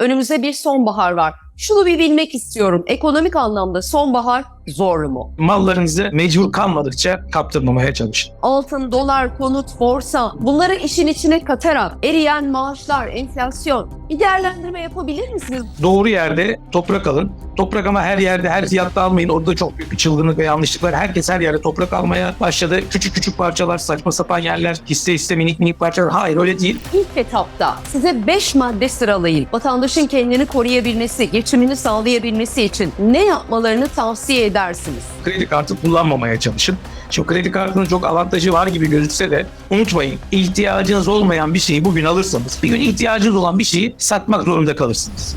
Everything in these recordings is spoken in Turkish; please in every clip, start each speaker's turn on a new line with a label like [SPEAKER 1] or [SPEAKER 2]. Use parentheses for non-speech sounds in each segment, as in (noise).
[SPEAKER 1] Önümüzde bir sonbahar var. Şunu bir bilmek istiyorum. Ekonomik anlamda sonbahar zorlu mu?
[SPEAKER 2] Mallarınızı mecbur kalmadıkça kaptırmamaya çalışın.
[SPEAKER 1] Altın, dolar, konut, borsa bunları işin içine katarak eriyen maaşlar, enflasyon bir değerlendirme yapabilir misiniz?
[SPEAKER 2] Doğru yerde toprak alın. Toprak ama her yerde her fiyatta almayın. Orada çok büyük bir çılgınlık ve yanlışlık var. Herkes her yerde toprak almaya başladı. Küçük küçük parçalar, saçma sapan yerler, hisse hisse minik minik parçalar. Hayır öyle değil.
[SPEAKER 1] İlk etapta size 5 madde sıralayın. Vatandaşın kendini koruyabilmesi, geçimini sağlayabilmesi için ne yapmalarını tavsiye edersiniz?
[SPEAKER 2] Kredi kartı kullanmamaya çalışın. Şimdi kredi kartının çok avantajı var gibi gözükse de unutmayın ihtiyacınız olmayan bir şeyi bugün alırsanız bir gün ihtiyacınız olan bir şeyi satmak zorunda kalırsınız.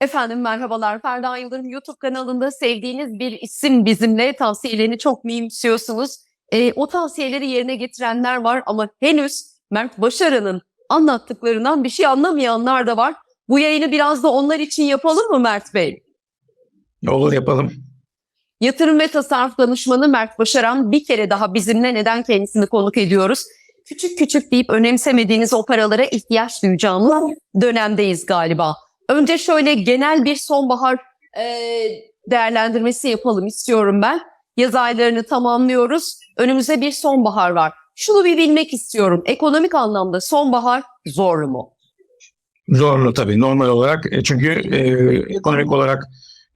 [SPEAKER 1] Efendim merhabalar. Ferda Yıldırım YouTube kanalında sevdiğiniz bir isim bizimle tavsiyelerini çok mühimsiyorsunuz. Ee, o tavsiyeleri yerine getirenler var ama henüz Mert Başaran'ın anlattıklarından bir şey anlamayanlar da var. Bu yayını biraz da onlar için yapalım mı Mert Bey?
[SPEAKER 2] Olur yapalım.
[SPEAKER 1] Yatırım ve tasarruf danışmanı Mert Başaran bir kere daha bizimle neden kendisini konuk ediyoruz? Küçük küçük deyip önemsemediğiniz o paralara ihtiyaç duyacağımız dönemdeyiz galiba. Önce şöyle genel bir sonbahar e, değerlendirmesi yapalım istiyorum ben. Yaz aylarını tamamlıyoruz. Önümüzde bir sonbahar var. Şunu bir bilmek istiyorum. Ekonomik anlamda sonbahar zorlu mu?
[SPEAKER 2] Zorlu tabii normal olarak E, çünkü e, ekonomik olarak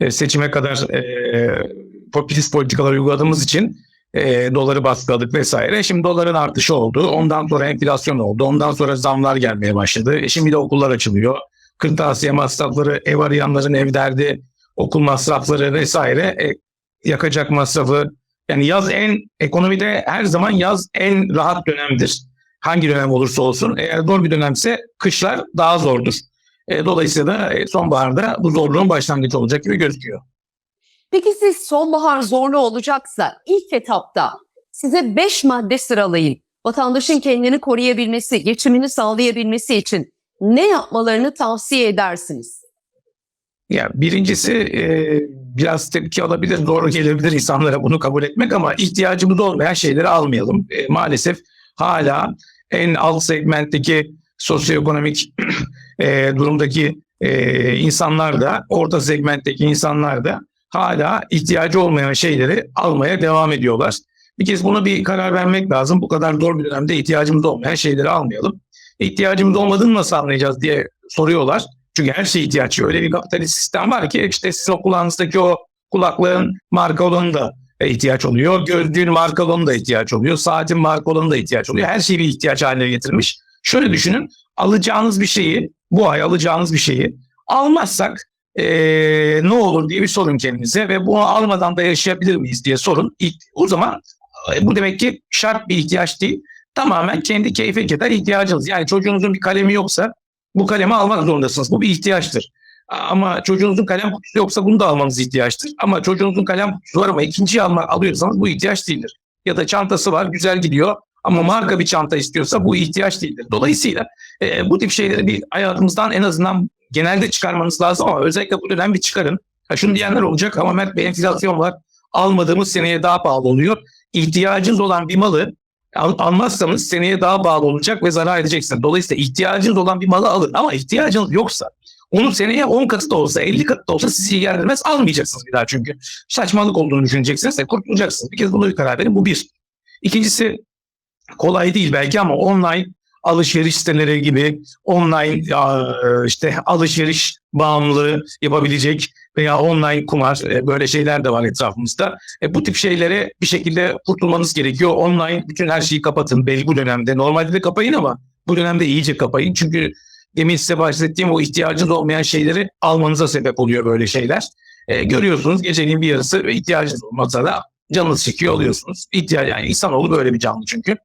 [SPEAKER 2] e, seçime kadar e, popülist politikalar uyguladığımız için e, doları baskıladık vesaire. Şimdi doların artışı oldu. Ondan sonra enflasyon oldu. Ondan sonra zamlar gelmeye başladı. E, şimdi de okullar açılıyor. Kırtasiye masrafları, ev arayanların ev derdi, okul masrafları vesaire, e, yakacak masrafı. Yani yaz en, ekonomide her zaman yaz en rahat dönemdir. Hangi dönem olursa olsun. Eğer zor bir dönemse kışlar daha zordur. E, dolayısıyla da e, sonbaharda bu zorluğun başlangıcı olacak gibi gözüküyor.
[SPEAKER 1] Peki siz sonbahar zorlu olacaksa ilk etapta size 5 madde sıralayın. Vatandaşın kendini koruyabilmesi, geçimini sağlayabilmesi için ne yapmalarını tavsiye edersiniz?
[SPEAKER 2] Ya birincisi e, biraz tepki alabilir, zor gelebilir insanlara bunu kabul etmek ama ihtiyacımız olmayan şeyleri almayalım. E, maalesef hala en alt segmentteki sosyoekonomik (clears throat) e, durumdaki e, insanlar da, orta segmentteki insanlar da hala ihtiyacı olmayan şeyleri almaya devam ediyorlar. Bir kez buna bir karar vermek lazım. Bu kadar zor bir dönemde ihtiyacımız olmayan şeyleri almayalım. İhtiyacımız olmadığını nasıl anlayacağız diye soruyorlar. Çünkü her şeye ihtiyaç yok. Öyle bir kapitalist sistem var ki işte sizin o kulağınızdaki o kulaklığın marka olanı da ihtiyaç oluyor. Gözlüğün marka olanı da ihtiyaç oluyor. Saatin marka olanı da ihtiyaç oluyor. Her şeyi bir ihtiyaç haline getirmiş. Şöyle düşünün alacağınız bir şeyi bu ay alacağınız bir şeyi almazsak eee, ne olur diye bir sorun kendinize ve bunu almadan da yaşayabilir miyiz diye sorun. İlk, o zaman e, bu demek ki şart bir ihtiyaç değil. Tamamen kendi keyfe kadar ihtiyacınız. Yani çocuğunuzun bir kalemi yoksa bu kalemi almak zorundasınız. Bu bir ihtiyaçtır. Ama çocuğunuzun kalem kutusu yoksa bunu da almanız ihtiyaçtır. Ama çocuğunuzun kalem kutusu var ama ikinciyi almak alıyorsanız bu ihtiyaç değildir. Ya da çantası var güzel gidiyor ama marka bir çanta istiyorsa bu ihtiyaç değildir. Dolayısıyla e, bu tip şeyleri bir hayatımızdan en azından genelde çıkarmanız lazım ama özellikle bu dönem bir çıkarın. Ha şunu diyenler olacak ama Mert Bey enflasyon var. Almadığımız seneye daha pahalı oluyor. İhtiyacınız olan bir malı al- almazsanız seneye daha pahalı olacak ve zarar edeceksiniz. Dolayısıyla ihtiyacınız olan bir malı alın ama ihtiyacınız yoksa onun seneye 10 katı da olsa 50 katı da olsa sizi ilgilendirmez almayacaksınız bir daha çünkü. Saçmalık olduğunu düşüneceksiniz ve kurtulacaksınız. Bir kez bunu bir karar verin. Bu bir. İkincisi kolay değil belki ama online alışveriş siteleri gibi online işte alışveriş bağımlılığı yapabilecek veya online kumar e, böyle şeyler de var etrafımızda. E, bu tip şeylere bir şekilde kurtulmanız gerekiyor. Online bütün her şeyi kapatın belki bu dönemde. Normalde de kapayın ama bu dönemde iyice kapayın. Çünkü demin size bahsettiğim o ihtiyacınız olmayan şeyleri almanıza sebep oluyor böyle şeyler. E, görüyorsunuz gecenin bir yarısı ve ihtiyacınız olmasa da canınız çekiyor oluyorsunuz. İhtiyaç, yani insanoğlu böyle bir canlı çünkü.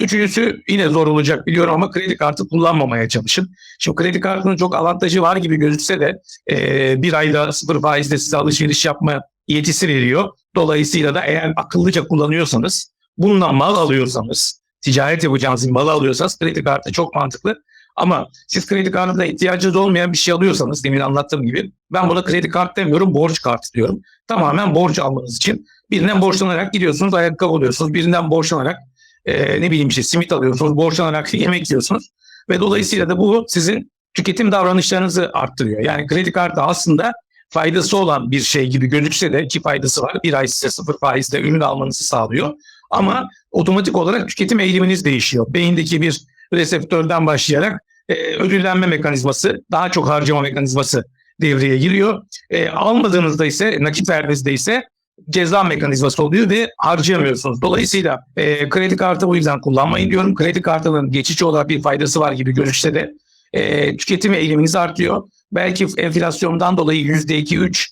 [SPEAKER 2] Üçüncüsü yine zor olacak biliyorum ama kredi kartı kullanmamaya çalışın. Şimdi kredi kartının çok avantajı var gibi gözükse de e, bir ayda sıfır faizle size alışveriş yapma yetisi veriyor. Dolayısıyla da eğer akıllıca kullanıyorsanız, bundan mal alıyorsanız, ticaret yapacağınız bir malı alıyorsanız kredi kartı çok mantıklı. Ama siz kredi kartına ihtiyacınız olmayan bir şey alıyorsanız demin anlattığım gibi ben buna kredi kart demiyorum borç kartı diyorum. Tamamen borç almanız için birinden borçlanarak gidiyorsunuz ayakkabı alıyorsunuz birinden borçlanarak e, ne bileyim işte simit alıyorsunuz, borçlanarak yemek yiyorsunuz. Ve dolayısıyla da bu sizin tüketim davranışlarınızı arttırıyor. Yani kredi kartı aslında faydası olan bir şey gibi gözükse de ki faydası var. Bir ay size sıfır faizle ürün almanızı sağlıyor. Ama otomatik olarak tüketim eğiliminiz değişiyor. Beyindeki bir reseptörden başlayarak e, ödüllenme mekanizması, daha çok harcama mekanizması devreye giriyor. E, almadığınızda ise, nakit verdiğinizde ise ceza mekanizması oluyor ve harcayamıyorsunuz. Dolayısıyla e, kredi kartı bu yüzden kullanmayın diyorum. Kredi kartının geçici olarak bir faydası var gibi gözükse de e, tüketim eğiliminiz artıyor. Belki enflasyondan dolayı %2-3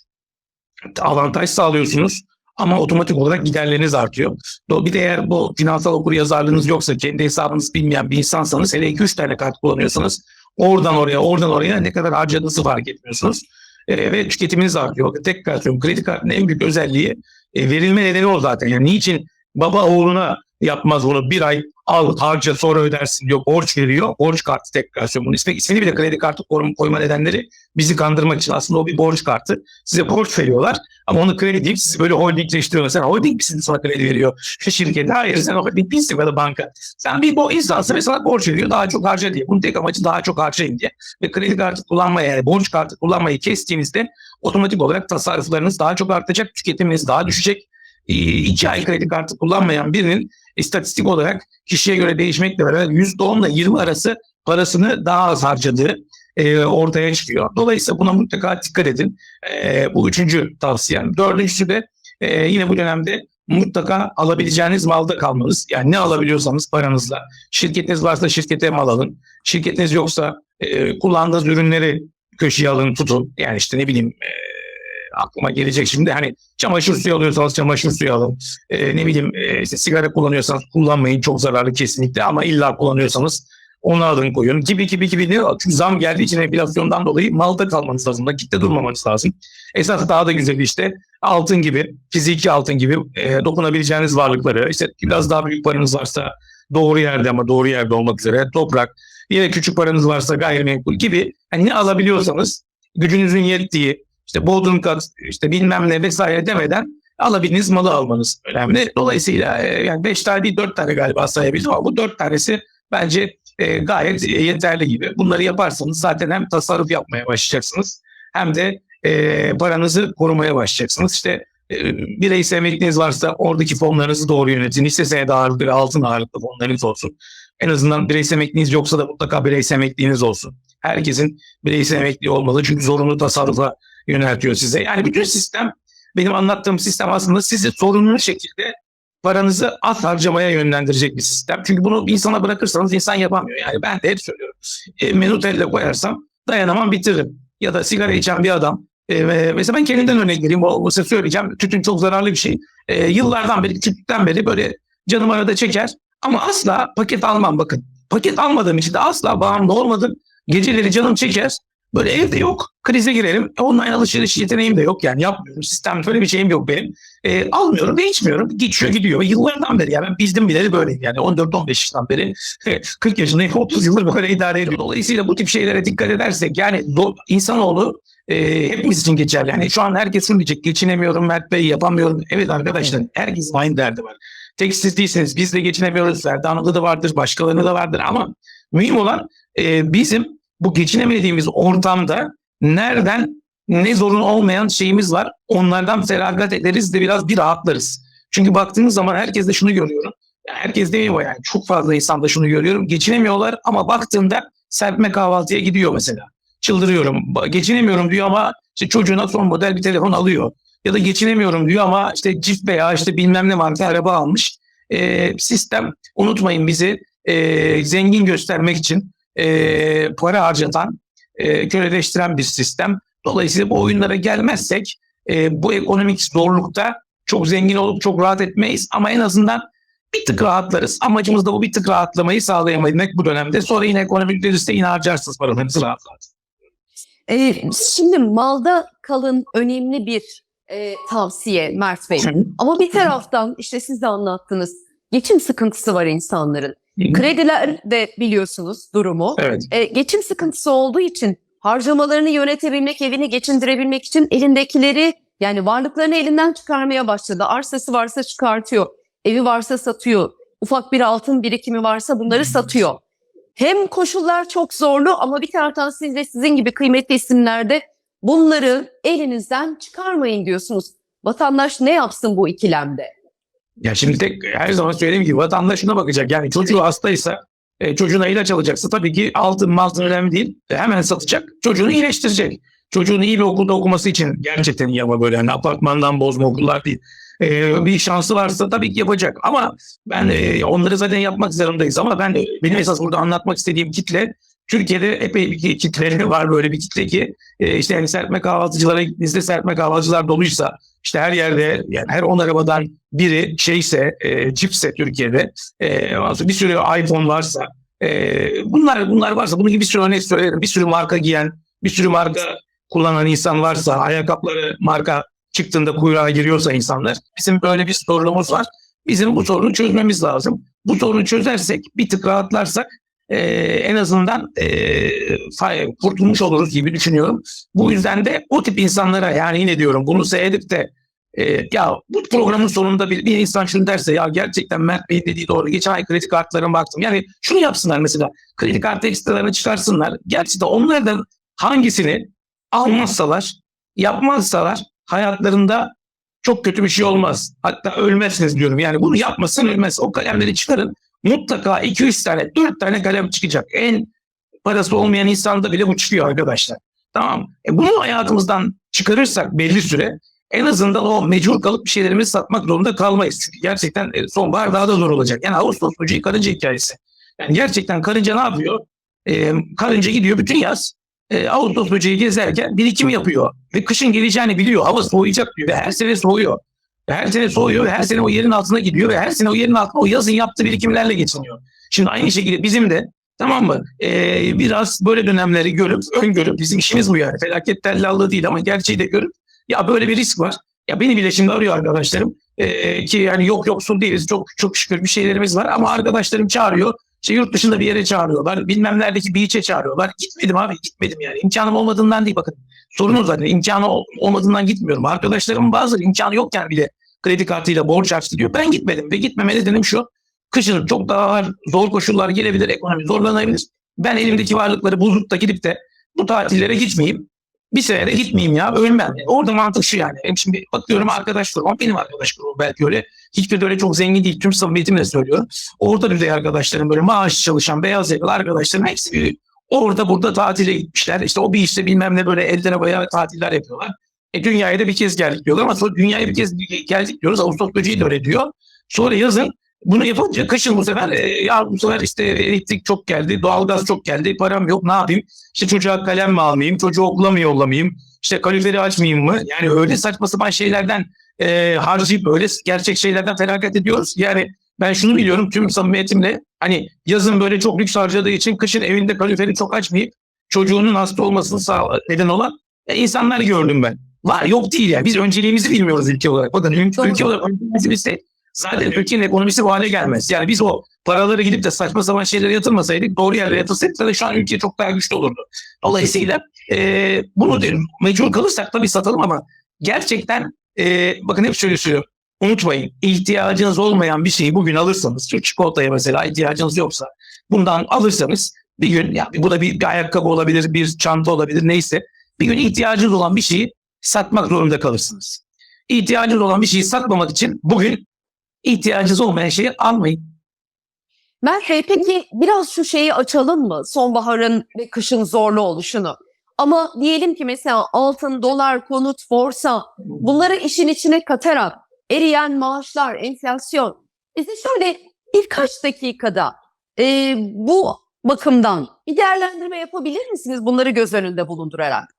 [SPEAKER 2] avantaj sağlıyorsunuz. Ama otomatik olarak giderleriniz artıyor. Bir de eğer bu finansal okuryazarlığınız yoksa, kendi hesabınızı bilmeyen bir insansanız, hele 2-3 tane kart kullanıyorsanız oradan oraya, oradan oraya ne kadar harcadığınızı fark etmiyorsunuz. E, ve tüketiminiz artıyor. Tekrar söylüyorum kredi kartının en büyük özelliği e, verilme nedeni o zaten. Yani niçin baba oğluna yapmaz bunu bir ay al harca sonra ödersin diyor borç veriyor. Borç kartı tekrar. Bunun ismi, ismini bile kredi kartı koyma, nedenleri bizi kandırmak için aslında o bir borç kartı. Size borç veriyorlar ama onu kredi deyip sizi böyle holdingleştiriyorlar. Sen holding misin sana kredi veriyor? Şu şirket hayır sen holding değilsin ya da banka. Sen bir bo insansın ve sana borç veriyor daha çok harca diye. Bunun tek amacı daha çok harcayın diye. Ve kredi kartı kullanmayı yani borç kartı kullanmayı kestiğinizde otomatik olarak tasarruflarınız daha çok artacak, tüketiminiz daha düşecek. Ee, iki ay kredi kartı kullanmayan birinin istatistik olarak kişiye göre değişmekle beraber %10 ile 20 arası parasını daha az harcadığı e, ortaya çıkıyor. Dolayısıyla buna mutlaka dikkat edin. E, bu üçüncü tavsiyem. Dördüncüsü de e, yine bu dönemde mutlaka alabileceğiniz malda kalmanız. Yani ne alabiliyorsanız paranızla. Şirketiniz varsa şirkete mal alın. Şirketiniz yoksa e, kullandığınız ürünleri köşeye alın tutun. Yani işte ne bileyim e, aklıma gelecek şimdi hani çamaşır suyu alıyorsanız çamaşır suyu alın. E, ne bileyim e, işte sigara kullanıyorsanız kullanmayın çok zararlı kesinlikle ama illa kullanıyorsanız onu alın koyun gibi gibi gibi ne çünkü zam geldiği için enflasyondan dolayı malda kalmanız lazım. Nakitte durmamanız lazım. Esas daha da güzel işte altın gibi fiziki altın gibi e, dokunabileceğiniz varlıkları işte biraz daha büyük paranız varsa doğru yerde ama doğru yerde olmak üzere toprak yine küçük paranız varsa gayrimenkul gibi hani ne alabiliyorsanız gücünüzün yettiği işte bodrum kat işte bilmem ne vesaire demeden alabildiğiniz malı almanız önemli. Dolayısıyla e, yani 5 tane değil 4 tane galiba sayabildim ama bu 4 tanesi bence e, gayet yeterli gibi. Bunları yaparsanız zaten hem tasarruf yapmaya başlayacaksınız hem de e, paranızı korumaya başlayacaksınız. İşte e, bireysel emekliliğiniz varsa oradaki fonlarınızı doğru yönetin. Hisse senedi ağırlıklı ve altın ağırlıklı fonlarınız olsun. En azından bireysel emekliliğiniz yoksa da mutlaka bireysel emekliliğiniz olsun. Herkesin bireysel emekli olmalı çünkü zorunlu tasarrufa yöneltiyor size. Yani bütün sistem benim anlattığım sistem aslında sizi sorunlu şekilde paranızı az harcamaya yönlendirecek bir sistem. Çünkü bunu insana bırakırsanız insan yapamıyor. Yani ben de hep söylüyorum. E, menutelle koyarsam dayanamam bitiririm. Ya da sigara içen bir adam. E, mesela ben kendimden örnek vereyim. O, size söyleyeceğim. Tütün çok zararlı bir şey. E, yıllardan beri, küçüklükten beri böyle canım arada çeker. Ama asla paket almam bakın. Paket almadığım için de asla bağımlı olmadım. Geceleri canım çeker. Böyle evde yok. Krize girerim. Online alışveriş yeteneğim de yok yani yapmıyorum. Sistem böyle bir şeyim yok benim. E, almıyorum ve içmiyorum. Geçiyor gidiyor. Yıllardan beri yani ben bildim bileli böyleyim yani 14-15 yaşından beri 40 yaşındayım (laughs) 30 yıldır böyle idare ediyorum. Dolayısıyla bu tip şeylere dikkat edersek yani do- insanoğlu e, hepimiz için geçerli. Yani şu an herkes şunu diyecek geçinemiyorum Mert Bey yapamıyorum. Evet arkadaşlar herkesin aynı derdi var. Tek siz değilseniz biz de geçinemiyoruz. Serdan'da da vardır başkalarında da vardır ama mühim olan e, bizim bu geçinemediğimiz ortamda nereden ne zorun olmayan şeyimiz var. Onlardan feragat ederiz de biraz bir rahatlarız. Çünkü baktığınız zaman herkes de şunu görüyorum. Yani herkes demiyor yani çok fazla insanda şunu görüyorum. Geçinemiyorlar ama baktığımda serpme kahvaltıya gidiyor mesela. Çıldırıyorum. Geçinemiyorum diyor ama işte çocuğuna son model bir telefon alıyor. Ya da geçinemiyorum diyor ama işte cift veya işte bilmem ne marka araba almış. Ee, sistem unutmayın bizi e, zengin göstermek için e, para harcatan, e, köleleştiren bir sistem. Dolayısıyla bu oyunlara gelmezsek e, bu ekonomik zorlukta çok zengin olup çok rahat etmeyiz ama en azından bir tık rahatlarız. Amacımız da bu bir tık rahatlamayı sağlayabilmek bu dönemde. Sonra yine ekonomik düzeyde yine harcarsınız paralarınızı rahatlarsınız.
[SPEAKER 1] Ee, şimdi malda kalın önemli bir e, tavsiye Mert Bey. Ama bir taraftan işte siz de anlattınız. Geçim sıkıntısı var insanların. Krediler de biliyorsunuz durumu.
[SPEAKER 2] Evet.
[SPEAKER 1] E, geçim sıkıntısı olduğu için harcamalarını yönetebilmek, evini geçindirebilmek için elindekileri yani varlıklarını elinden çıkarmaya başladı. Arsası varsa çıkartıyor, evi varsa satıyor. ufak bir altın birikimi varsa bunları satıyor. Hem koşullar çok zorlu ama bir taraftan siz de sizin gibi kıymetli isimlerde bunları elinizden çıkarmayın diyorsunuz. Vatandaş ne yapsın bu ikilemde?
[SPEAKER 2] Ya şimdi tek her zaman söylediğim gibi vatandaş şuna bakacak. Yani çocuğu hastaysa e, çocuğuna ilaç alacaksa tabii ki altın maltın önemli değil. E, hemen satacak. Çocuğunu iyileştirecek. Çocuğun iyi bir okulda okuması için gerçekten iyi ama böyle hani apartmandan bozma okullar değil. E, bir şansı varsa tabii ki yapacak. Ama ben e, onları zaten yapmak zorundayız. Ama ben benim esas burada anlatmak istediğim kitle Türkiye'de epey bir kitle (laughs) var böyle bir kitle ki e, işte yani serpme kahvaltıcılara gittiğinizde serpme kahvaltıcılar doluysa işte her yerde yani her 10 arabadan biri şeyse e, cipse Türkiye'de e, bir sürü iPhone varsa e, bunlar bunlar varsa bunun gibi bir sürü örnek söylerim. Bir sürü marka giyen, bir sürü marka kullanan insan varsa, ayakkabıları marka çıktığında kuyruğa giriyorsa insanlar bizim böyle bir sorunumuz var. Bizim bu sorunu çözmemiz lazım. Bu sorunu çözersek bir tık rahatlarsak e, en azından e, kurtulmuş oluruz gibi düşünüyorum. Bu yüzden de o tip insanlara yani yine diyorum bunu seyredip de e, ya bu programın sonunda bir, bir insan şunu derse ya gerçekten Mert Bey'in dediği doğru. Geçen ay kredi kartlarına baktım. Yani şunu yapsınlar mesela kredi kartı ekstralarını çıkarsınlar. Gerçi de onlardan hangisini almazsalar, yapmazsalar hayatlarında çok kötü bir şey olmaz. Hatta ölmezsiniz diyorum. Yani bunu yapmasın ölmez. O kalemleri çıkarın. Mutlaka 2-3 tane, 4 tane kalem çıkacak. En parası olmayan insanda bile bu çıkıyor arkadaşlar. Tamam. E bunu hayatımızdan çıkarırsak belli süre en azından o mecbur kalıp bir şeylerimizi satmak zorunda kalmayız. Çünkü gerçekten e, sonbahar daha da zor olacak. Yani Ağustos böceği karınca hikayesi. Yani gerçekten karınca ne yapıyor? E, karınca gidiyor bütün yaz e, Ağustos böceği gezerken birikim yapıyor. Ve kışın geleceğini biliyor. Hava soğuyacak diyor ve her sene soğuyor. Her sene soğuyor ve her sene o yerin altına gidiyor ve her sene o yerin altına o yazın yaptığı birikimlerle geçiniyor. Şimdi aynı şekilde bizim de tamam mı? E, biraz böyle dönemleri görüp, öngörüp bizim işimiz bu yani. Felaket tellallığı değil ama gerçeği de görüp ya böyle bir risk var. Ya beni bile şimdi arıyor arkadaşlarım. Ee, ki yani yok yoksul değiliz. Çok çok şükür bir şeylerimiz var ama arkadaşlarım çağırıyor. İşte yurt dışında bir yere çağırıyorlar. Bilmem neredeki beach'e çağırıyorlar. Gitmedim abi gitmedim yani. İmkanım olmadığından değil bakın. Sorun zaten. İmkanı ol- olmadığından gitmiyorum. Arkadaşlarımın bazıları imkanı yokken bile kredi kartıyla borç açtı diyor. Ben gitmedim ve gitmeme nedenim şu. Kışın çok daha zor koşullar gelebilir. Ekonomi zorlanabilir. Ben elimdeki varlıkları bozup da gidip de bu tatillere gitmeyeyim. Bir sene de gitmeyeyim ya ölmem. Orada mantık şu yani. Hem şimdi bakıyorum arkadaş grubum benim arkadaş grubum belki öyle. Hiçbir de öyle çok zengin değil. Tüm samimiyetimle söylüyorum. Orta düzey arkadaşlarım böyle maaş çalışan beyaz yakalı arkadaşlarım hepsi bir orada burada tatile gitmişler. İşte o bir işte bilmem ne böyle ellere bayağı tatiller yapıyorlar. E dünyaya da bir kez geldik diyorlar ama sonra dünyaya bir kez geldik diyoruz. Ağustos böceği de öyle diyor. Sonra yazın bunu yapınca kışın bu sefer e, ya bu sefer işte elektrik çok geldi, doğalgaz çok geldi, param yok ne yapayım? İşte çocuğa kalem mi almayayım, çocuğu okula mı yollamayayım, işte kaloriferi açmayayım mı? Yani öyle saçma sapan şeylerden e, harcayıp öyle gerçek şeylerden felaket ediyoruz. Yani ben şunu biliyorum tüm samimiyetimle hani yazın böyle çok lüks harcadığı için kışın evinde kaloriferi çok açmayıp çocuğunun hasta olmasını sağ, neden olan e, insanlar gördüm ben. Var yok değil yani biz önceliğimizi bilmiyoruz ülke olarak. Bakın ülke, ülke olarak önceliğimizi bilsek zaten ülkenin ekonomisi bu hale gelmez. Yani biz o paraları gidip de saçma sapan şeylere yatırmasaydık doğru yerlere yatırsaydık şu an ülke çok daha güçlü olurdu. Dolayısıyla e, bunu derim. Mecbur kalırsak tabii satalım ama gerçekten e, bakın hep şöyle söylüyorum. Unutmayın ihtiyacınız olmayan bir şeyi bugün alırsanız şu çikolataya mesela ihtiyacınız yoksa bundan alırsanız bir gün ya bu da bir, bir ayakkabı olabilir bir çanta olabilir neyse bir gün ihtiyacınız olan bir şeyi satmak zorunda kalırsınız. İhtiyacınız olan bir şeyi satmamak için bugün ihtiyacınız olmayan şeyi almayın.
[SPEAKER 1] Mert Bey peki biraz şu şeyi açalım mı? Sonbaharın ve kışın zorlu oluşunu. Ama diyelim ki mesela altın, dolar, konut, borsa bunları işin içine katarak eriyen maaşlar, enflasyon. Bize şöyle birkaç dakikada e, bu bakımdan bir değerlendirme yapabilir misiniz bunları göz önünde bulundurarak?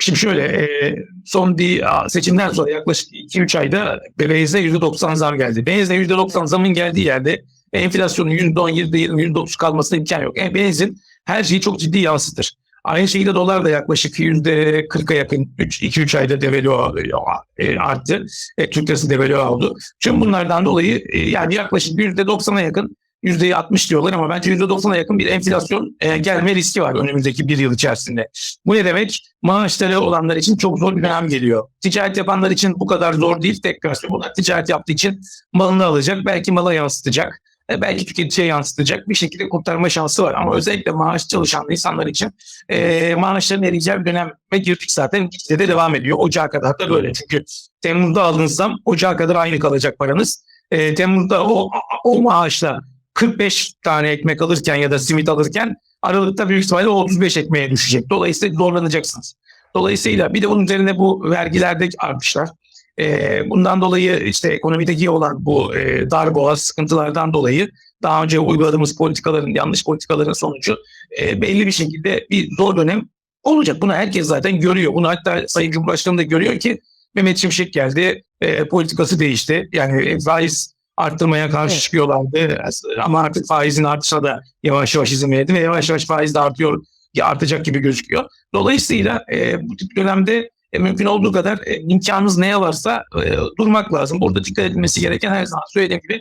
[SPEAKER 2] Şimdi şöyle e, son bir seçimden sonra yaklaşık 2-3 ayda benze %90 zam geldi. Benze %90 zamın geldiği yerde enflasyonun %10, %20, %30 kalmasına imkan yok. E, benzin her şeyi çok ciddi yansıtır. Aynı şekilde dolar da yaklaşık %40'a yakın 2-3 ayda devalüe e, arttı. E, Türk lirası devalüe oldu. Tüm bunlardan dolayı e, yani yaklaşık %90'a yakın %60 diyorlar ama bence %90'a yakın bir enflasyon e, gelme riski var önümüzdeki bir yıl içerisinde. Bu ne demek? Maaşları olanlar için çok zor bir dönem geliyor. Ticaret yapanlar için bu kadar zor değil. Tekrar bunlar ticaret yaptığı için malını alacak. Belki mala yansıtacak. e, belki tüketiciye yansıtacak bir şekilde kurtarma şansı var. Ama özellikle maaş çalışan insanlar için e, maaşların eriyeceği bir döneme girdik zaten. Gitgide de devam ediyor. Ocağa kadar da böyle. Çünkü Temmuz'da aldığınız zam Ocağa kadar aynı kalacak paranız. E, Temmuz'da o, o maaşla 45 tane ekmek alırken ya da simit alırken Aralıkta büyük ihtimalle o 35 ekmeğe düşecek. Dolayısıyla zorlanacaksınız. Dolayısıyla bir de bunun üzerine bu vergilerdeki artışlar. e, bundan dolayı işte ekonomideki olan bu e, dar boğaz sıkıntılardan dolayı daha önce uyguladığımız politikaların, yanlış politikaların sonucu e, belli bir şekilde bir zor dönem olacak. Bunu herkes zaten görüyor. Bunu hatta Sayın Cumhurbaşkanı da görüyor ki Mehmet Şimşek geldi, e, politikası değişti. Yani faiz arttırmaya karşı
[SPEAKER 1] Evet.
[SPEAKER 2] çıkıyorlardı ama artık faizin artışına da yavaş yavaş izin verdi ve yavaş yavaş faiz de artıyor, artacak gibi gözüküyor. Dolayısıyla e, bu tip dönemde e, mümkün olduğu kadar e, imkanınız neye varsa e, durmak lazım. Burada dikkat edilmesi gereken her zaman söylediğim gibi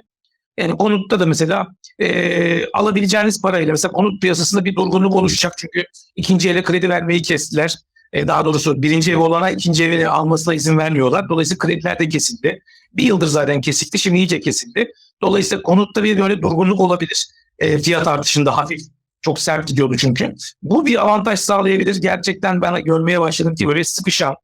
[SPEAKER 2] yani konutta da mesela e, alabileceğiniz parayla mesela konut piyasasında bir durgunluk oluşacak çünkü ikinci ele kredi vermeyi kestiler. E, daha doğrusu birinci evi olana ikinci evi almasına izin vermiyorlar. Dolayısıyla krediler de kesildi. Bir yıldır zaten kesikti şimdi iyice kesildi. Dolayısıyla konutta bir böyle durgunluk olabilir. E, fiyat artışında hafif çok sert gidiyordu çünkü. Bu bir avantaj sağlayabilir. Gerçekten ben görmeye başladım ki böyle sıkışan,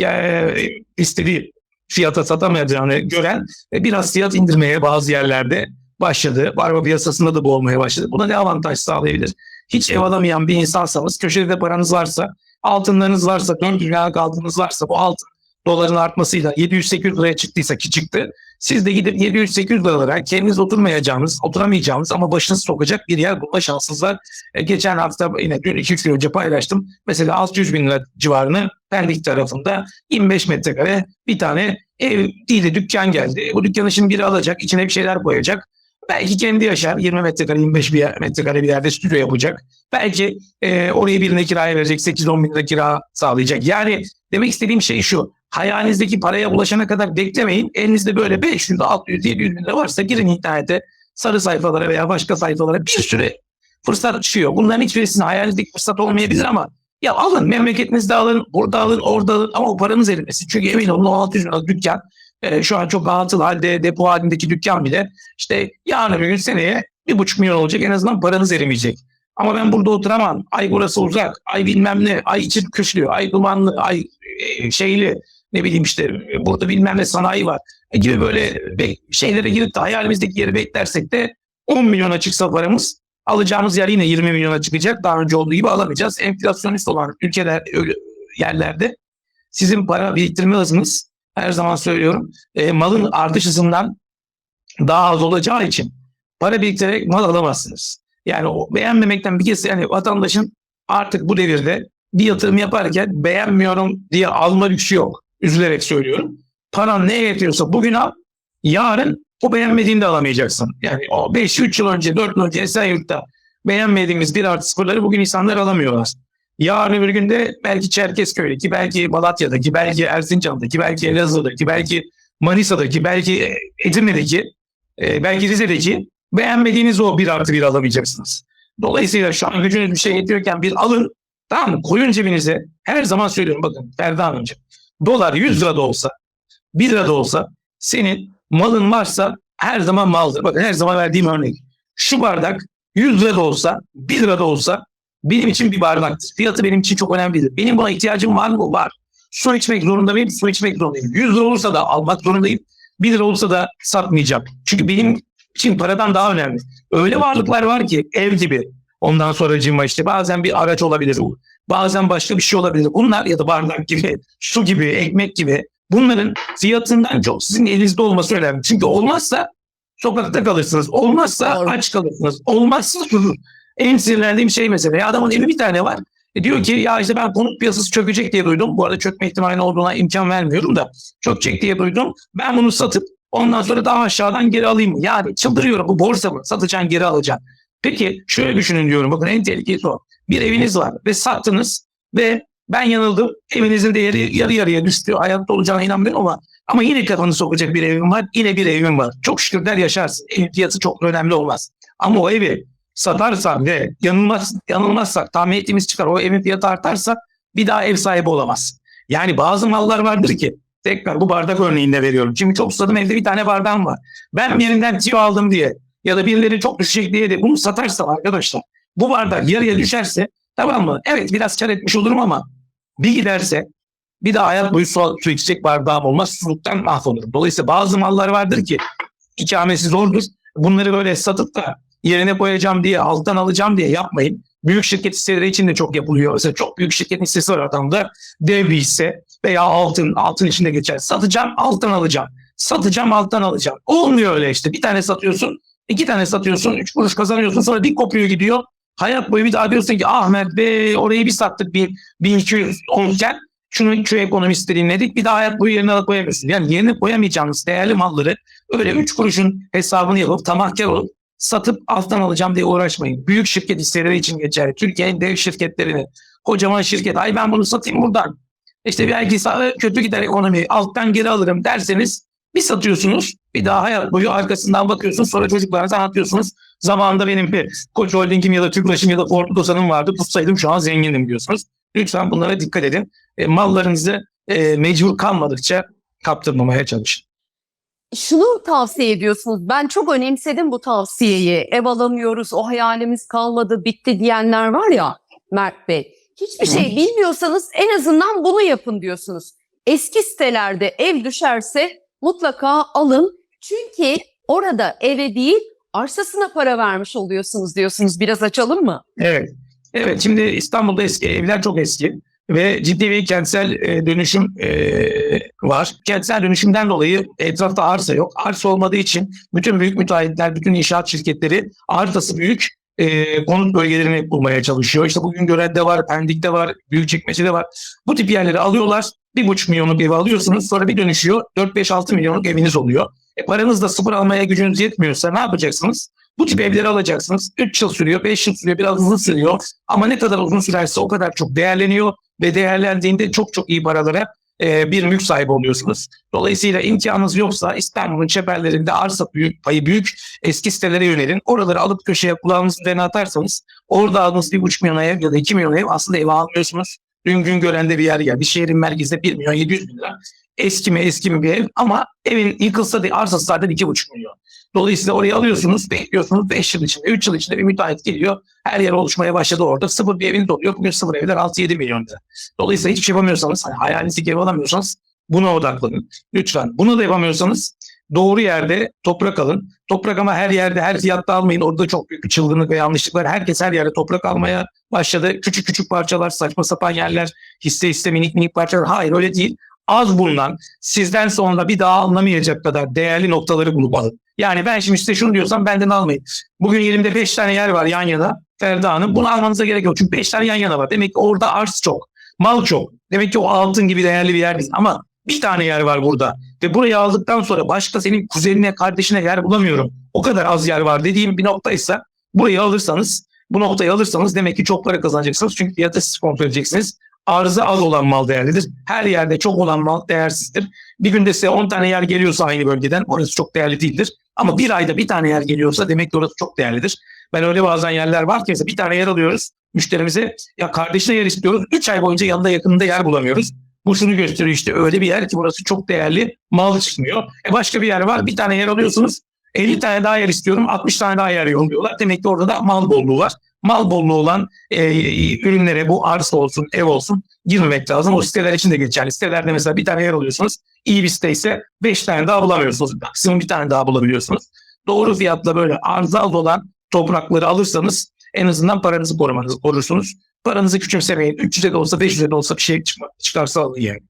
[SPEAKER 2] e, istediği fiyata satamayacağını gören e, biraz fiyat indirmeye bazı yerlerde başladı. Araba piyasasında da bu olmaya başladı. Buna ne avantaj sağlayabilir? Hiç ev alamayan bir insansanız, köşede de paranız varsa, altınlarınız varsa, 4 liralık altınız varsa bu altın doların artmasıyla 700-800 liraya çıktıysa ki çıktı. Siz de gidip 700-800 liralara kendiniz oturmayacağınız, oturamayacağınız ama başınızı sokacak bir yer bulma şansınız var. E, geçen hafta yine dün 2-3 gün önce paylaştım. Mesela 600 bin lira civarını Pendik tarafında 25 metrekare bir tane ev değil de dükkan geldi. Bu dükkanı şimdi biri alacak, içine bir şeyler koyacak. Belki kendi yaşar 20 metrekare 25 bir metrekare bir yerde stüdyo yapacak. Belki e, oraya birine kiraya verecek 8-10 bin lira kira sağlayacak. Yani demek istediğim şey şu. Hayalinizdeki paraya ulaşana kadar beklemeyin. Elinizde böyle 500, 600, 700 bin lira varsa girin internete sarı sayfalara veya başka sayfalara bir sürü fırsat çıkıyor. Bunların hiçbiri sizin hayalinizdeki fırsat olmayabilir ama ya alın memleketinizde alın, burada alın, orada alın ama o paranız elindesin. Çünkü emin olun o 600 liralık dükkan e, şu an çok atıl halde depo halindeki dükkan bile işte yarın bir gün seneye bir buçuk milyon olacak en azından paranız erimeyecek. Ama ben burada oturamam. Ay burası uzak. Ay bilmem ne. Ay içim kışlıyor. Ay dumanlı. Ay e, şeyli. Ne bileyim işte burada bilmem ne sanayi var. E, gibi böyle şeylere girip de hayalimizdeki yeri beklersek de 10 milyona çıksa paramız alacağımız yer yine 20 milyona çıkacak. Daha önce olduğu gibi alamayacağız. Enflasyonist olan ülkeler yerlerde sizin para biriktirme hızınız her zaman söylüyorum e, malın artış hızından daha az olacağı için para biriktirerek mal alamazsınız. Yani o beğenmemekten bir kez yani vatandaşın artık bu devirde bir yatırım yaparken beğenmiyorum diye alma lüksü yok. Üzülerek söylüyorum. Paran ne yetiyorsa bugün al. Yarın o beğenmediğini de alamayacaksın. Yani o 5-3 yıl önce 4 yıl önce Esenyurt'ta beğenmediğimiz bir artı sıfırları bugün insanlar alamıyorlar. Yarın bir günde belki Çerkezköy'deki, belki Malatya'daki, belki Erzincan'daki, belki Elazığ'daki, belki Manisa'daki, belki Edirne'deki, e, belki Rize'deki beğenmediğiniz o bir artı bir alamayacaksınız. Dolayısıyla şu an gücünüz bir şey yetiyorken bir alın, tamam mı? Koyun cebinize. Her zaman söylüyorum bakın Ferda Hanımcığım. Dolar 100 lira da olsa, 1 lira da olsa senin malın varsa her zaman maldır. Bakın her zaman verdiğim örnek. Şu bardak 100 lira da olsa, 1 lira da olsa benim için bir bardaktır. Fiyatı benim için çok önemlidir. Benim buna ihtiyacım var mı? Var. Su içmek zorunda mıyım? Su içmek zorundayım. 100 lira olursa da almak zorundayım. 1 lira olursa da satmayacağım. Çünkü benim için paradan daha önemli. Öyle varlıklar var ki ev gibi. Ondan sonra cimma işte bazen bir araç olabilir. Bazen başka bir şey olabilir. Bunlar ya da bardak gibi, su gibi, ekmek gibi. Bunların fiyatından çok sizin elinizde olması önemli. Çünkü olmazsa sokakta kalırsınız. Olmazsa aç kalırsınız. Olmazsa en sinirlendiğim şey mesela. Ya adamın evi bir tane var. E diyor ki ya işte ben konut piyasası çökecek diye duydum. Bu arada çökme ihtimali olduğuna imkan vermiyorum da çökecek diye duydum. Ben bunu satıp ondan sonra daha aşağıdan geri alayım. Yani çıldırıyorum bu borsa mı? Satacaksın geri alacaksın. Peki şöyle düşünün diyorum. Bakın en tehlikeli o. Bir eviniz var ve sattınız ve ben yanıldım. Evinizin değeri yarı yarıya düştü. Hayatta olacağına inanmıyorum ama ama yine kafanı sokacak bir evim var. Yine bir evim var. Çok şükür der yaşarsın. Evin fiyatı çok önemli olmaz. Ama o evi satarsan ve yanılmaz, yanılmazsak tahmin ettiğimiz çıkar o evin fiyatı artarsa bir daha ev sahibi olamaz. Yani bazı mallar vardır ki tekrar bu bardak örneğinde veriyorum. Şimdi çok susadım evde bir tane bardağım var. Ben birinden tüyo aldım diye ya da birileri çok düşecek diye de bunu satarsam arkadaşlar bu bardak yarıya düşerse tamam mı? Evet biraz kar etmiş olurum ama bir giderse bir daha hayat boyu su, su içecek bardağım olmaz. Susuzluktan mahvolurum. Dolayısıyla bazı mallar vardır ki ikamesi zordur. Bunları böyle satıp da yerine koyacağım diye, alttan alacağım diye yapmayın. Büyük şirket hisseleri için de çok yapılıyor. Mesela çok büyük şirket hissesi var adamda. Dev bir hisse veya altın, altın içinde geçer. Satacağım, alttan alacağım. Satacağım, alttan alacağım. Olmuyor öyle işte. Bir tane satıyorsun, iki tane satıyorsun, üç kuruş kazanıyorsun. Sonra bir kopuyor gidiyor. Hayat boyu bir daha diyorsun ki Ahmet Bey orayı bir sattık bir 1200 onken şunu şu ekonomist dinledik bir daha hayat boyu yerine koyamıyorsun. Yani yerine koyamayacağınız değerli malları öyle 3 kuruşun hesabını yapıp tamahkar olup satıp alttan alacağım diye uğraşmayın. Büyük şirket hisseleri için geçerli. Türkiye'nin dev şirketlerini kocaman şirket ay ben bunu satayım buradan. İşte belki kötü gider ekonomi alttan geri alırım derseniz bir satıyorsunuz bir daha hayat boyu arkasından bakıyorsunuz sonra çocuklarınıza anlatıyorsunuz. Zamanında benim bir Koç Holding'im ya da Tüpraş'ım ya da Ford Dosa'nım vardı tutsaydım şu an zengindim diyorsunuz. Lütfen bunlara dikkat edin. E, mallarınızı e, mecbur kalmadıkça kaptırmamaya çalışın.
[SPEAKER 1] Şunu tavsiye ediyorsunuz. Ben çok önemsedim bu tavsiyeyi. Ev alamıyoruz, o hayalimiz kalmadı, bitti diyenler var ya Mert Bey. Hiçbir şey bilmiyorsanız en azından bunu yapın diyorsunuz. Eski sitelerde ev düşerse mutlaka alın. Çünkü orada eve değil arsasına para vermiş oluyorsunuz diyorsunuz. Biraz açalım mı?
[SPEAKER 2] Evet. Evet şimdi İstanbul'da eski evler çok eski ve ciddi bir kentsel e, dönüşüm e, var. Kentsel dönüşümden dolayı etrafta arsa yok. Arsa olmadığı için bütün büyük müteahhitler, bütün inşaat şirketleri arsası büyük e, konut bölgelerini bulmaya çalışıyor. İşte bugün Gören'de var, Pendik'te var, Büyükçekmece'de var. Bu tip yerleri alıyorlar. Bir buçuk milyonluk evi alıyorsunuz sonra bir dönüşüyor 4-5-6 milyonluk eviniz oluyor. E, paranız da sıfır almaya gücünüz yetmiyorsa ne yapacaksınız? Bu tip evleri alacaksınız. 3 yıl sürüyor, 5 yıl sürüyor, biraz hızlı sürüyor. Ama ne kadar uzun sürerse o kadar çok değerleniyor ve değerlendiğinde çok çok iyi paralara e, bir mülk sahibi oluyorsunuz. Dolayısıyla imkanınız yoksa İstanbul'un çeperlerinde arsa büyük, payı büyük eski sitelere yönelin. Oraları alıp köşeye kulağınızı üzerine atarsanız orada aldığınız bir buçuk milyon ev ya da iki milyon ev aslında ev almıyorsunuz. Dün gün görende bir yer geldi. Şehrin merkezinde 1 milyon 700 bin lira. Eski mi eski mi bir ev ama evin yıkılsa da arsası zaten 2,5 milyon. Dolayısıyla orayı alıyorsunuz, bekliyorsunuz 5 yıl içinde, 3 yıl içinde bir müteahhit geliyor. Her yer oluşmaya başladı orada. Sıfır bir eviniz oluyor. Bugün sıfır evler 6-7 milyon lira. Dolayısıyla hiçbir şey yapamıyorsanız, hani hayalinizdeki ev alamıyorsanız buna odaklanın. Lütfen. Bunu da yapamıyorsanız doğru yerde toprak alın. Toprak ama her yerde her fiyatta almayın. Orada çok büyük bir çılgınlık ve yanlışlık var. Herkes her yerde toprak almaya başladı. Küçük küçük parçalar, saçma sapan yerler, hisse hisse minik minik parçalar. Hayır öyle değil. Az bulunan, sizden sonra bir daha anlamayacak kadar değerli noktaları bulup alın. Yani ben şimdi size şunu diyorsam benden almayın. Bugün elimde 5 tane yer var yan yana Ferda Hanım. Bunu almanıza gerek yok. Çünkü 5 tane yan yana var. Demek ki orada arz çok. Mal çok. Demek ki o altın gibi değerli bir yer değil. Ama bir tane yer var burada. Ve burayı aldıktan sonra başka senin kuzenine, kardeşine yer bulamıyorum. O kadar az yer var dediğim bir noktaysa burayı alırsanız, bu noktayı alırsanız demek ki çok para kazanacaksınız. Çünkü fiyatı siz kontrol edeceksiniz. Arzı az olan mal değerlidir. Her yerde çok olan mal değersizdir. Bir günde size 10 tane yer geliyorsa aynı bölgeden orası çok değerli değildir. Ama bir ayda bir tane yer geliyorsa demek ki orası çok değerlidir. Ben öyle bazen yerler var ki mesela bir tane yer alıyoruz müşterimize ya kardeşine yer istiyoruz. 3 ay boyunca yanında yakınında yer bulamıyoruz. Bu şunu gösteriyor işte öyle bir yer ki burası çok değerli mal çıkmıyor. E başka bir yer var bir tane yer alıyorsunuz 50 tane daha yer istiyorum 60 tane daha yer yolluyorlar. Demek ki orada da mal bolluğu var. Mal bolluğu olan e, ürünlere bu arsa olsun ev olsun girmemek lazım. O siteler için de geçerli. Sitelerde mesela bir tane yer alıyorsunuz. İyi bir site ise 5 tane daha bulamıyorsunuz. Maksimum bir tane daha bulabiliyorsunuz. Doğru fiyatla böyle arzal olan toprakları alırsanız en azından paranızı korumanızı korursunuz. Paranızı küçümsemeyin. 300'e de olsa 500'e de olsa bir şey çıkma, çıkarsa alın yani.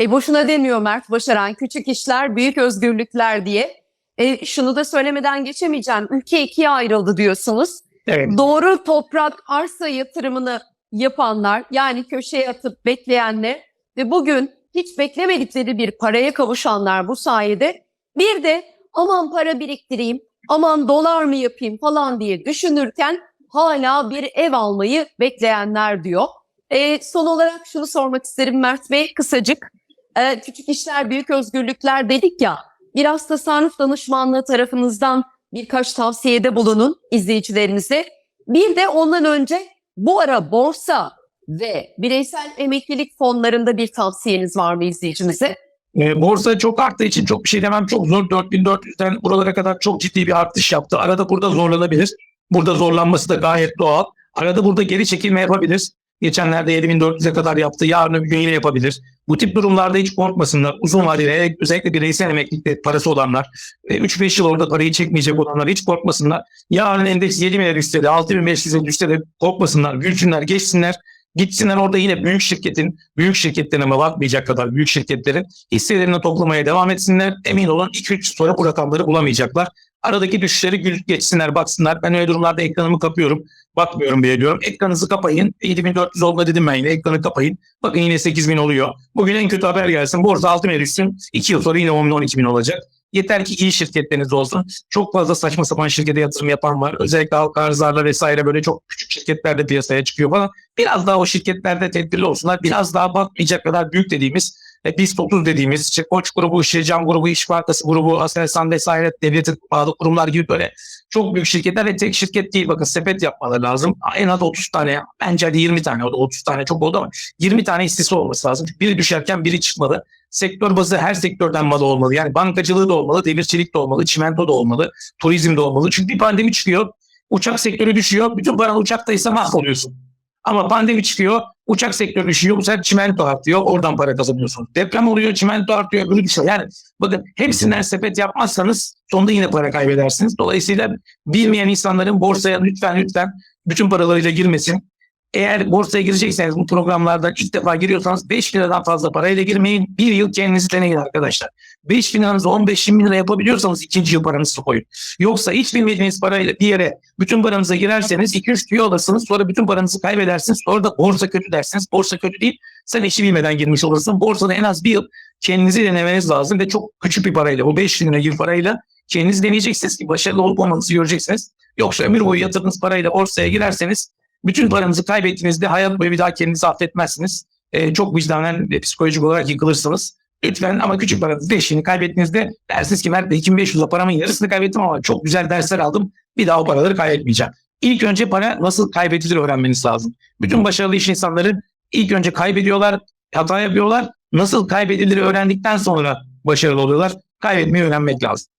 [SPEAKER 1] E boşuna demiyor Mert Başaran küçük işler büyük özgürlükler diye. E, şunu da söylemeden geçemeyeceğim. Ülke ikiye ayrıldı diyorsunuz.
[SPEAKER 2] Evet.
[SPEAKER 1] Doğru toprak arsa yatırımını yapanlar yani köşeye atıp bekleyenler ve bugün hiç beklemedikleri bir paraya kavuşanlar bu sayede bir de aman para biriktireyim, aman dolar mı yapayım falan diye düşünürken hala bir ev almayı bekleyenler diyor. E, son olarak şunu sormak isterim Mert Bey kısacık. E, küçük işler büyük özgürlükler dedik ya biraz tasarruf danışmanlığı tarafınızdan birkaç tavsiyede bulunun izleyicilerinize. Bir de ondan önce bu ara borsa ve bireysel emeklilik fonlarında bir tavsiyeniz var mı izleyicimize?
[SPEAKER 2] E, borsa çok arttığı için çok bir şey demem çok zor. 4400'den buralara kadar çok ciddi bir artış yaptı. Arada burada zorlanabilir. Burada zorlanması da gayet doğal. Arada burada geri çekilme yapabilir. Geçenlerde 7400'e kadar yaptı. Yarın öbür gün yine yapabilir. Bu tip durumlarda hiç korkmasınlar. Uzun vadeli özellikle bireysel emeklilikte parası olanlar, e, 3-5 yıl orada parayı çekmeyecek olanlar hiç korkmasınlar. Yarın endeks 7 milyar düşse de 6500'e düşse de korkmasınlar, gülsünler, geçsinler. Gitsinler orada yine büyük şirketin, büyük şirketlerine bakmayacak kadar büyük şirketlerin hisselerini toplamaya devam etsinler. Emin olun 2-3 sonra bu rakamları bulamayacaklar. Aradaki düşüşleri gül geçsinler, baksınlar. Ben öyle durumlarda ekranımı kapıyorum. Bakmıyorum bile diyorum. Ekranınızı kapayın. 7400 olma dedim ben yine. Ekranı kapayın. Bakın yine 8000 oluyor. Bugün en kötü haber gelsin. Borsa 6000'e düşsün. 2 yıl sonra yine 10 12 bin olacak. Yeter ki iyi şirketleriniz olsun. Çok fazla saçma sapan şirkete yatırım yapan var. Özellikle halka arzlarla vesaire böyle çok küçük şirketler de piyasaya çıkıyor falan. Biraz daha o şirketlerde tedbirli olsunlar. Biraz daha bakmayacak kadar büyük dediğimiz e, BIST 30 dediğimiz işte Koç grubu, Şircan grubu, İş Bankası grubu, Aselsan vesaire devletin bağlı kurumlar gibi böyle çok büyük şirketler ve tek şirket değil. Bakın sepet yapmaları lazım. En az 30 tane, bence hadi 20 tane, o da 30 tane çok oldu ama 20 tane hissesi olması lazım. Biri düşerken biri çıkmalı. Sektör bazı her sektörden malı olmalı. Yani bankacılığı da olmalı, demirçilik de olmalı, çimento da olmalı, turizm de olmalı. Çünkü bir pandemi çıkıyor, uçak sektörü düşüyor, bütün paran uçaktaysa mahvoluyorsun. Ama pandemi çıkıyor, uçak sektörü düşüyor, bu sefer çimento artıyor, oradan para kazanıyorsun. Deprem oluyor, çimento artıyor, öbürü düşüyor. Yani bakın hepsinden sepet yapmazsanız sonunda yine para kaybedersiniz. Dolayısıyla bilmeyen insanların borsaya lütfen lütfen bütün paralarıyla girmesin. Eğer borsaya girecekseniz bu programlardan ilk defa giriyorsanız 5 liradan fazla parayla girmeyin. Bir yıl kendinizi deneyin arkadaşlar. 5 bin liranızı 15-20 bin lira yapabiliyorsanız ikinci yıl paranızı koyun. Yoksa hiç bilmediğiniz parayla bir yere bütün paranıza girerseniz 2-3 tüyo alırsınız. Sonra bütün paranızı kaybedersiniz. Sonra da borsa kötü dersiniz. Borsa kötü değil. Sen işi bilmeden girmiş olursun. Borsada en az bir yıl kendinizi denemeniz lazım ve çok küçük bir parayla, bu 5 bin lira gibi parayla kendiniz deneyeceksiniz ki başarılı olup olmanızı göreceksiniz. Yoksa ömür boyu yatırdığınız parayla borsaya girerseniz bütün paranızı kaybettiğinizde hayat boyu bir daha kendinizi affetmezsiniz. Ee, çok vicdanen ve psikolojik olarak yıkılırsınız. Lütfen ama küçük paranızı beşini kaybettiğinizde dersiniz ki Mert Bey 2500 paramın yarısını kaybettim ama çok güzel dersler aldım. Bir daha o paraları kaybetmeyeceğim. İlk önce para nasıl kaybedilir öğrenmeniz lazım. Bütün başarılı iş insanları ilk önce kaybediyorlar, hata yapıyorlar. Nasıl kaybedilir öğrendikten sonra başarılı oluyorlar. Kaybetmeyi öğrenmek lazım.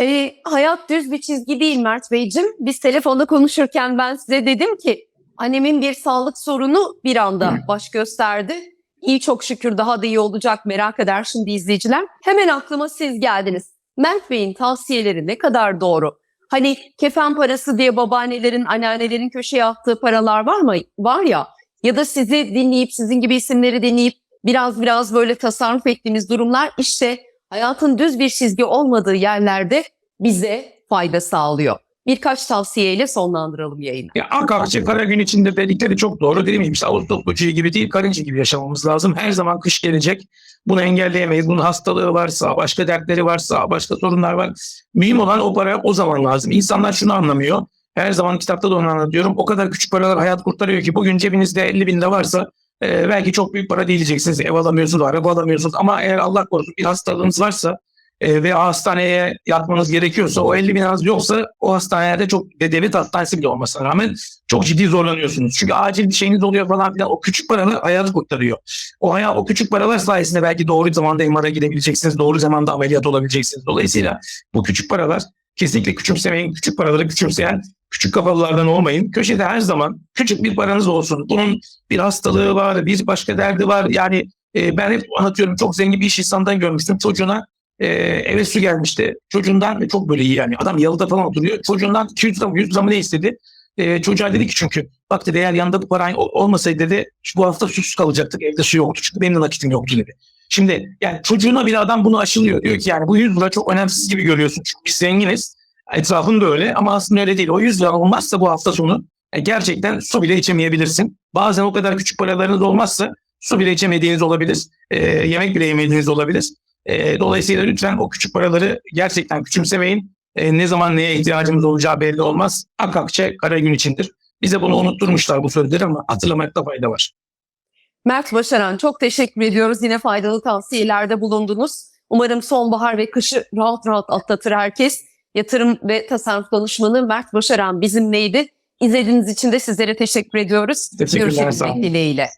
[SPEAKER 1] E, hayat düz bir çizgi değil Mert Beyciğim. Biz telefonda konuşurken ben size dedim ki annemin bir sağlık sorunu bir anda (clears throat) baş gösterdi. İyi çok şükür daha da iyi olacak merak eder şimdi izleyiciler. Hemen aklıma siz geldiniz. Mert Bey'in tavsiyeleri ne kadar doğru? Hani kefen parası diye babaannelerin, anneannelerin köşeye attığı paralar var mı? Var ya. Ya da sizi dinleyip, sizin gibi isimleri dinleyip biraz biraz böyle tasarruf ettiğimiz durumlar işte hayatın düz bir çizgi olmadığı yerlerde bize fayda sağlıyor. Birkaç tavsiyeyle sonlandıralım yayını.
[SPEAKER 2] Ya Akakçı kara gün içinde dedikleri çok doğru. Dediğim gibi işte Ağustos böceği gibi değil karınca gibi yaşamamız lazım. Her zaman kış gelecek. Bunu engelleyemeyiz. Bunun hastalığı varsa, başka dertleri varsa, başka sorunlar var. Mühim olan o para o zaman lazım. İnsanlar şunu anlamıyor. Her zaman kitapta da onu anlatıyorum. O kadar küçük paralar hayat kurtarıyor ki bugün cebinizde 50 bin de varsa e, belki çok büyük para diyeceksiniz. Ev alamıyorsunuz, araba alamıyorsunuz. Ama eğer Allah korusun bir hastalığınız varsa e, ve hastaneye yatmanız gerekiyorsa o 50 bin liranız yoksa o hastanelerde çok devlet hastanesi bile olmasına rağmen çok ciddi zorlanıyorsunuz. Çünkü acil bir şeyiniz oluyor falan filan o küçük paralar hayatı kurtarıyor. O hayat o küçük paralar sayesinde belki doğru zamanda MR'a gidebileceksiniz. Doğru zamanda ameliyat olabileceksiniz. Dolayısıyla bu küçük paralar kesinlikle küçümsemeyin. Küçük paraları küçümseyen küçük kafalılardan olmayın. Köşede her zaman küçük bir paranız olsun. Bunun bir hastalığı var, bir başka derdi var. Yani e, ben hep anlatıyorum çok zengin bir iş insanından görmüştüm. Çocuğuna e, eve su gelmişti. Çocuğundan çok böyle iyi yani. Adam yalıda falan oturuyor. Çocuğundan 200 lira 100 lira mı ne istedi? E, çocuğa dedi ki çünkü bak dedi eğer yanında bu paran ol- olmasaydı dedi bu hafta susuz kalacaktık. Evde su yoktu çünkü benim de nakitim yoktu dedi. Şimdi yani çocuğuna bile adam bunu aşılıyor. Diyor ki yani bu 100 lira çok önemsiz gibi görüyorsun. Çünkü biz zenginiz. Etrafın da öyle ama aslında öyle değil. O 100 lira olmazsa bu hafta sonu e, gerçekten su bile içemeyebilirsin. Bazen o kadar küçük paralarınız olmazsa su bile içemediğiniz olabilir. E, yemek bile yemediğiniz olabilir. E, dolayısıyla lütfen o küçük paraları gerçekten küçümsemeyin. E, ne zaman neye ihtiyacımız olacağı belli olmaz. Akakçe kara gün içindir. Bize bunu unutturmuşlar bu sözleri ama hatırlamakta fayda var.
[SPEAKER 1] Mert Başaran çok teşekkür ediyoruz. Yine faydalı tavsiyelerde bulundunuz. Umarım sonbahar ve kışı rahat rahat atlatır herkes. Yatırım ve tasarruf danışmanı Mert Başaran bizimleydi. İzlediğiniz için de sizlere teşekkür ediyoruz.
[SPEAKER 2] Teşekkürler,
[SPEAKER 1] Görüşmek dileğiyle.